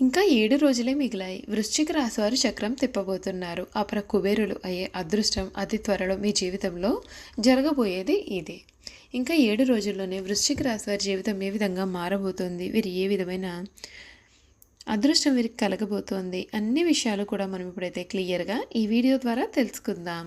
ఇంకా ఏడు రోజులే మిగిలాయి. వృశ్చిక రాశివారు చక్రం తిప్పబోతున్నారు. అపర కుబేరులు అయ్యే అదృష్టం అతి త్వరలో మీ జీవితంలో జరగబోయేది ఇదే. ఇంకా ఏడు రోజుల్లోనే వృశ్చిక రాశివారి జీవితం ఏ విధంగా మారబోతోంది? వీరు ఏ విధమైన అదృష్టం వీరికి కలగబోతోంది? అన్ని విషయాలు కూడా మనం ఇప్పుడైతే క్లియర్గా ఈ వీడియో ద్వారా తెలుసుకుందాం.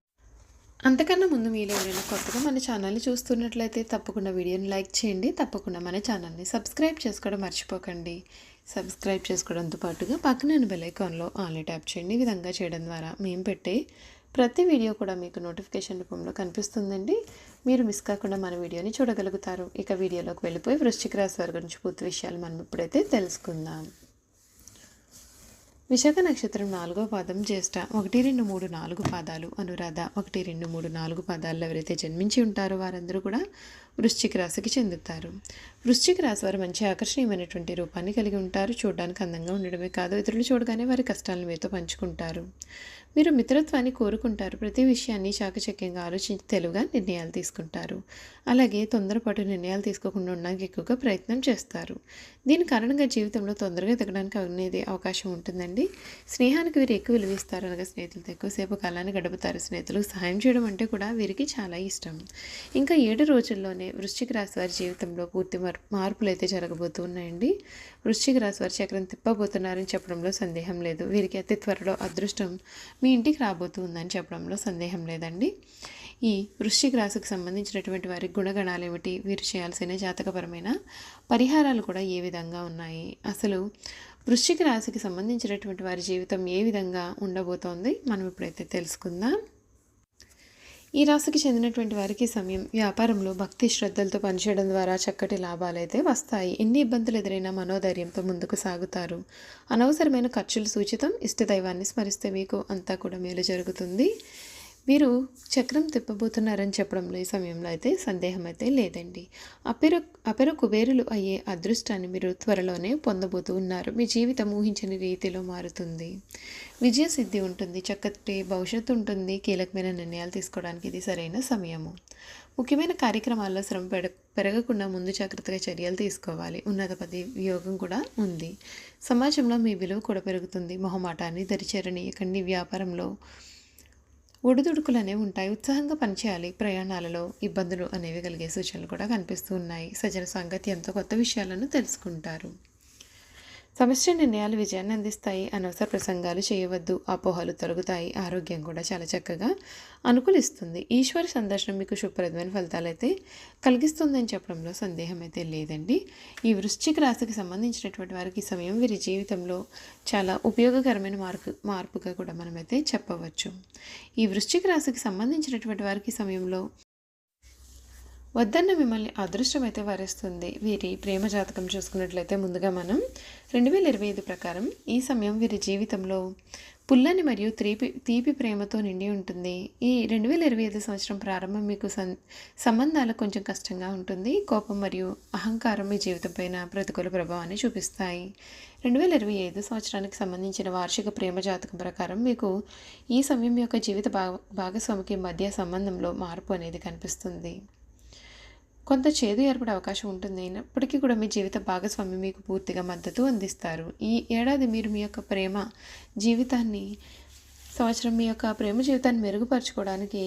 అంతకన్నా ముందు మీరు ఎవరైనా కొత్తగా మన ఛానల్ని చూస్తున్నట్లయితే తప్పకుండా వీడియోని లైక్ చేయండి. తప్పకుండా మన ఛానల్ని సబ్స్క్రైబ్ చేసుకోవడం మర్చిపోకండి. సబ్స్క్రైబ్ చేసుకోవడంతో పాటుగా పక్కన బెల్ ఐకాన్లో ఆన్లీ ట్యాప్ చేయండి. ఈ విధంగా చేయడం ద్వారా మేము పెట్టే ప్రతి వీడియో కూడా మీకు నోటిఫికేషన్ రూపంలో కనిపిస్తుందండి. మీరు మిస్ కాకుండా మన వీడియోని చూడగలుగుతారు. ఇక వీడియోలోకి వెళ్ళిపోయి వృశ్చిక రాశి వారి గురించి పూర్తి విషయాలు మనం ఇప్పుడైతే తెలుసుకుందాం. విశాఖ నక్షత్రం నాలుగో పాదం జ్యేష్ఠ. ఒకటి రెండు మూడు నాలుగు పాదాలు అనురాధ. ఒకటి రెండు మూడు నాలుగు పాదాల్లో ఎవరైతే జన్మించి ఉంటారో వారందరూ కూడా వృశ్చిక రాశికి చెందుతారు. వృశ్చిక రాశి వారు మంచి ఆకర్షణీయమైనటువంటి రూపాన్ని కలిగి ఉంటారు. చూడడానికి అందంగా ఉండడమే కాదు ఇతరులు చూడగానే వారి కష్టాలను మీతో పంచుకుంటారు. మీరు మిత్రత్వాన్ని కోరుకుంటారు. ప్రతి విషయాన్ని చాకచక్యంగా ఆలోచించి తెలుగుగా నిర్ణయాలు తీసుకుంటారు. అలాగే తొందరపాటు నిర్ణయాలు తీసుకోకుండా ఉండడానికి ఎక్కువగా ప్రయత్నం చేస్తారు. దీని కారణంగా జీవితంలో తొందరగా ఎదగడానికి అనేది అవకాశం ఉంటుందండి. స్నేహానికి వీరు ఎక్కువ విలువిస్తారు అనగా స్నేహితులతో ఎక్కువసేపు కాలాన్ని గడుపుతారు. స్నేహితులకు సహాయం చేయడం అంటే కూడా వీరికి చాలా ఇష్టం. ఇంకా ఏడు రోజుల్లోనే వృశ్చిక రాశి వారి జీవితంలో పూర్తి మార్పులు అయితే జరగబోతూ ఉన్నాయండి వృశ్చిక రాశి వారి చక్రం తిప్పబోతున్నారని చెప్పడంలో సందేహం లేదు. వీరికి అతి త్వరలో అదృష్టం మీ ఇంటికి రాబోతుందని చెప్పడంలో సందేహం లేదండి. ఈ వృశ్చిక రాశికి సంబంధించినటువంటి వారి గుణగణాలు ఏమిటి? వీరు చేయాల్సిన జాతకపరమైన పరిహారాలు కూడా ఏ విధంగా ఉన్నాయి? అసలు వృశ్చిక రాశికి సంబంధించినటువంటి వారి జీవితం ఏ విధంగా ఉండబోతోంది? మనం ఇప్పుడైతే తెలుసుకుందాం. ఈ రాశికి చెందినటువంటి వారికి సమయం వ్యాపారంలో భక్తి శ్రద్ధలతో పనిచేయడం ద్వారా చక్కటి లాభాలైతే వస్తాయి. ఎన్ని ఇబ్బందులు ఎదురైనా మనోధైర్యంతో ముందుకు సాగుతారు. అనవసరమైన ఖర్చులు సూచితం ఇష్టదైవాన్ని స్మరిస్తే మీకు అంతా కూడా మేలు జరుగుతుంది. మీరు చక్రం తిప్పబోతున్నారని చెప్పడంలో ఈ సమయంలో అయితే సందేహం అయితే లేదండి. అపెర అపెర కుబేరులు అయ్యే అదృష్టాన్ని మీరు త్వరలోనే పొందబోతూ ఉన్నారు. మీ జీవితం ఊహించని రీతిలో మారుతుంది. విజయ సిద్ధి ఉంటుంది. చక్కటి భవిష్యత్తు ఉంటుంది. కీలకమైన నిర్ణయాలు తీసుకోవడానికి ఇది సరైన సమయము. ముఖ్యమైన కార్యక్రమాల్లో శ్రమ పెడ పెరగకుండా ముందు జాగ్రత్తగా చర్యలు తీసుకోవాలి. ఉన్నత పది యోగం కూడా ఉంది. సమాజంలో మీ విలువ కూడా పెరుగుతుంది. మొహమాటాన్ని దరిచేరనీయకండి. వ్యాపారంలో ఒడిదుడుకులు అనేవి ఉంటాయి. ఉత్సాహంగా పనిచేయాలి. ప్రయాణాలలో ఇబ్బందులు అనేవి కలిగే సూచనలు కూడా కనిపిస్తూ ఉన్నాయి. సజన సాంగత్యంతో కొత్త విషయాలను తెలుసుకుంటారు. సమస్య నిర్ణయాలు విజయాన్ని అందిస్తాయి. అనవసర ప్రసంగాలు చేయవద్దు. అపోహలు తొలగుతాయి. ఆరోగ్యం కూడా చాలా చక్కగా అనుకూలిస్తుంది. ఈశ్వర సందర్శనం మీకు శుభప్రదమైన ఫలితాలు అయితే కలిగిస్తుందని చెప్పడంలో సందేహం అయితే లేదండి. ఈ వృశ్చిక రాశికి సంబంధించినటువంటి వారికి సమయం వీరి జీవితంలో చాలా ఉపయోగకరమైన మార్పు మార్పుగా కూడా మనమైతే చెప్పవచ్చు. ఈ వృశ్చిక రాశికి సంబంధించినటువంటి వారికి సమయంలో వద్దన్న మిమ్మల్ని అదృష్టం అయితే వరిస్తుంది. వీరి ప్రేమ జాతకం చూసుకున్నట్లయితే ముందుగా మనం రెండు వేల ఇరవై ఐదు ప్రకారం ఈ సమయం వీరి జీవితంలో పుల్లని మరియు తీపి తీపి ప్రేమతో నిండి ఉంటుంది. ఈ రెండు వేల ఇరవై ఐదు సంవత్సరం ప్రారంభం మీకు సం సంబంధాలు కొంచెం కష్టంగా ఉంటుంది. కోపం మరియు అహంకారం మీ జీవితం పైన ప్రతికూల ప్రభావాన్ని చూపిస్తాయి. రెండు వేల ఇరవై ఐదు సంవత్సరానికి సంబంధించిన వార్షిక ప్రేమ జాతకం ప్రకారం మీకు ఈ సమయం యొక్క జీవిత భాగ భాగస్వామికి మధ్య సంబంధంలో మార్పు అనేది కనిపిస్తుంది. కొంత చేదు ఏర్పడే అవకాశం ఉంటుంది. అయినప్పటికీ కూడా మీ జీవిత భాగస్వామి మీకు పూర్తిగా మద్దతు అందిస్తారు. ఈ ఏడాది మీరు మీ యొక్క ప్రేమ జీవితాన్ని సంవత్సరం మీ యొక్క ప్రేమ జీవితాన్ని మెరుగుపరచుకోవడానికి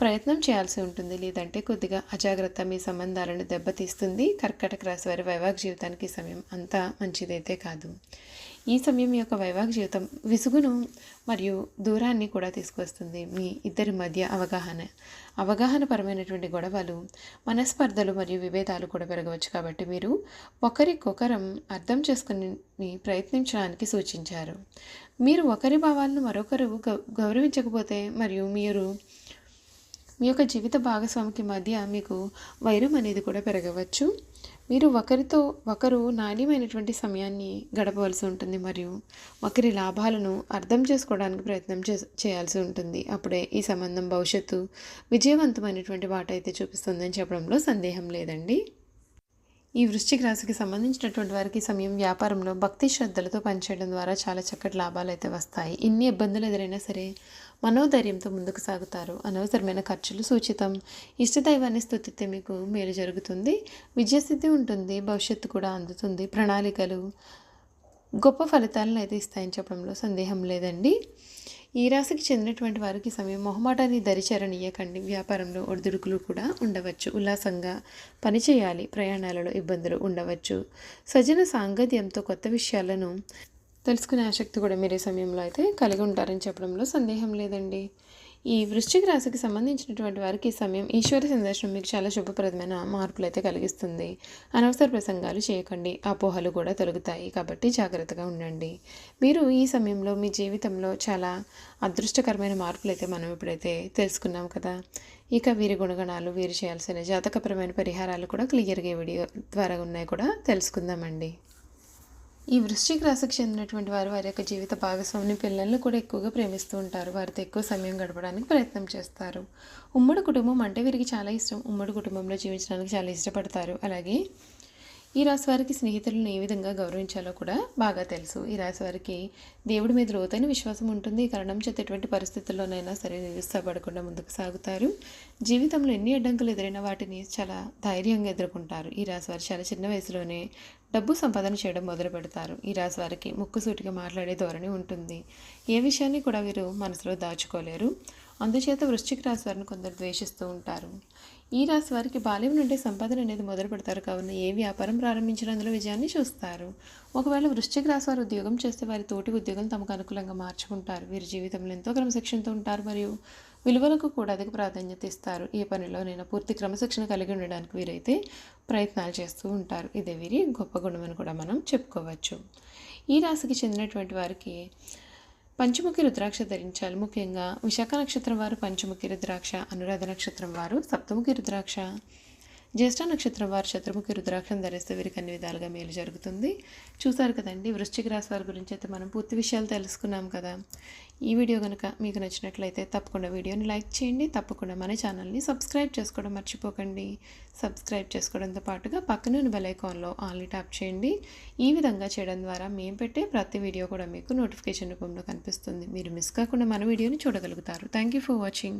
ప్రయత్నం చేయాల్సి ఉంటుంది. లేదంటే కొద్దిగా అజాగ్రత్త మీ సంబంధాలను దెబ్బతీస్తుంది. కర్కటక రాశి వారి వైవాహిక జీవితానికి సమయం అంతా మంచిదైతే కాదు. ఈ సమయం మీ యొక్క వైవాహిక జీవితం విసుగును మరియు దూరాన్ని కూడా తీసుకొస్తుంది మీ ఇద్దరి మధ్య అవగాహన. అవగాహన పరమైనటువంటి గొడవలు మనస్పర్ధలు మరియు విభేదాలు కూడా పెరగవచ్చు కాబట్టి మీరు ఒకరికొకరం అర్థం చేసుకుని ప్రయత్నించడానికి సూచించారు. మీరు ఒకరి భావాలను మరొకరు గౌ గౌరవించకపోతే మరియు మీరు మీ యొక్క జీవిత భాగస్వామికి మధ్య మీకు వైరం అనేది కూడా పెరగవచ్చు. మీరు ఒకరితో ఒకరు నాణ్యమైనటువంటి సమయాన్ని గడపవలసి ఉంటుంది మరియు ఒకరి లాభాలను అర్థం చేసుకోవడానికి ప్రయత్నం చే చేయాల్సి ఉంటుంది. అప్పుడే ఈ సంబంధం భవిష్యత్తు విజయవంతమైనటువంటి వాటైతే అయితే చూపిస్తుందని చెప్పడంలో సందేహం లేదండి. ఈ వృశ్చిక రాశికి సంబంధించినటువంటి వారికి సమయం వ్యాపారంలో భక్తి శ్రద్ధలతో పనిచేయడం ద్వారా చాలా చక్కటి లాభాలు అయితే వస్తాయి. ఇన్ని ఇబ్బందులు ఎదురైనా సరే మనోధైర్యంతో ముందుకు సాగుతారు. అనవసరమైన ఖర్చులు సూచితం. ఇష్టదైవాన్ని స్థుతిస్తే మీకు మేలు జరుగుతుంది. విజయస్థితి ఉంటుంది. భవిష్యత్తు కూడా అందుతుంది. ప్రణాళికలు గొప్ప ఫలితాలను అయితే ఇస్తాయని చెప్పడంలో సందేహం లేదండి. ఈ రాశికి చెందినటువంటి వారికి సమయం మొహమాటాన్ని దరిచేరనీయకండి. వ్యాపారంలో ఒడిదుడుకులు కూడా ఉండవచ్చు. ఉల్లాసంగా పనిచేయాలి. ప్రయాణాలలో ఇబ్బందులు ఉండవచ్చు. సజన సాంగత్యంతో కొత్త విషయాలను తెలుసుకునే ఆసక్తి కూడా మీరు సమయంలో అయితే కలిగి ఉంటారని చెప్పడంలో సందేహం లేదండి. ఈ వృశ్చిక రాశికి సంబంధించినటువంటి వారికి ఈ సమయం ఈశ్వర సందర్శనం మీకు చాలా శుభప్రదమైన మార్పులు అయితే కలిగిస్తుంది. అనవసర ప్రసంగాలు చేయకండి. అపోహలు కూడా తొలగుతాయి. కాబట్టి జాగ్రత్తగా ఉండండి. మీరు ఈ సమయంలో మీ జీవితంలో చాలా అదృష్టకరమైన మార్పులు అయితే మనం ఇప్పుడైతే తెలుసుకున్నాం కదా. ఇక వీరి గుణగణాలు వీరు చేయాల్సిన జాతకపరమైన పరిహారాలు కూడా క్లియర్గా వీడియో ద్వారా ఉన్నాయి కూడా తెలుసుకుందామండి. ఈ వృశ్చిక రాశికి చెందినటువంటి వారు వారి యొక్క జీవిత భాగస్వామిని పిల్లలను కూడా ఎక్కువగా ప్రేమిస్తూ ఉంటారు. వారితో ఎక్కువ సమయం గడపడానికి ప్రయత్నం చేస్తారు. ఉమ్మడి కుటుంబం అంటే వీరికి చాలా ఇష్టం. ఉమ్మడి కుటుంబంలో జీవించడానికి చాలా ఇష్టపడతారు. అలాగే ఈ రాశి వారికి స్నేహితులను ఏ విధంగా గౌరవించాలో కూడా బాగా తెలుసు. ఈ రాశి వారికి దేవుడి మీద లోతైన విశ్వాసం ఉంటుంది. ఈ కారణం చేత ఎటువంటి పరిస్థితుల్లోనైనా సరే నిరుత్సాహపడకుండా ముందుకు సాగుతారు. జీవితంలో ఎన్ని అడ్డంకులు ఎదురైనా వాటిని చాలా ధైర్యంగా ఎదుర్కొంటారు. ఈ రాశి వారు చాలా చిన్న వయసులోనే డబ్బు సంపాదన చేయడం మొదలు పెడతారు. ఈ రాశి వారికి ముక్కుసూటిగా మాట్లాడే ధోరణి ఉంటుంది. ఏ విషయాన్ని కూడా వీరు మనసులో దాచుకోలేరు. అందుచేత వృశ్చిక రాశి వారిని కొందరు ద్వేషిస్తూ ఉంటారు. ఈ రాశి వారికి బాల్యం నుండి సంపాదన అనేది మొదలు పెడతారు. కావున ఏ వ్యాపారం ప్రారంభించిన అందులో విజయాన్ని చూస్తారు. ఒకవేళ వృశ్చిక రాశి వారు ఉద్యోగం చేస్తే వారి తోటి ఉద్యోగం తమకు అనుకూలంగా మార్చుకుంటారు. వీరి జీవితంలో ఎంతో క్రమశిక్షణతో ఉంటారు. మరియు విలువలకు కూడా అధిక ప్రాధాన్యత ఇస్తారు. ఏ పనిలో నేను పూర్తి క్రమశిక్షణ కలిగి ఉండడానికి వీరైతే ప్రయత్నాలు చేస్తూ ఉంటారు. ఇదే వీరి గొప్ప గుణం అని కూడా మనం చెప్పుకోవచ్చు. ఈ రాశికి చెందినటువంటి వారికి పంచముఖి రుద్రాక్ష ధరించాలి. ముఖ్యంగా విశాఖ నక్షత్రం వారు పంచముఖి రుద్రాక్ష అనురాధ నక్షత్రం వారు సప్తముఖి రుద్రాక్ష. జ్యేష్ఠ నక్షత్రం వారు శత్రుముఖి రుద్రాక్షం ధరిస్తే వీరికి అన్ని విధాలుగా మేలు జరుగుతుంది. చూసారు కదండి వృశ్చిక రాశి వారి గురించి అయితే మనం పూర్తి విషయాలు తెలుసుకున్నాం కదా. ఈ వీడియో కనుక మీకు నచ్చినట్లయితే తప్పకుండా వీడియోని లైక్ చేయండి తప్పకుండా మన ఛానల్ని సబ్స్క్రైబ్ చేసుకోవడం మర్చిపోకండి. సబ్స్క్రైబ్ చేసుకోవడంతో పాటుగా పక్కన బెల్ ఐకాన్లో ఆల్ని ట్యాప్ చేయండి. ఈ విధంగా చేయడం ద్వారా మేము పెట్టే ప్రతి వీడియో కూడా మీకు నోటిఫికేషన్ రూపంలో కనిపిస్తుంది. మీరు మిస్ కాకుండా మన వీడియోని చూడగలుగుతారు. Thank you for watching.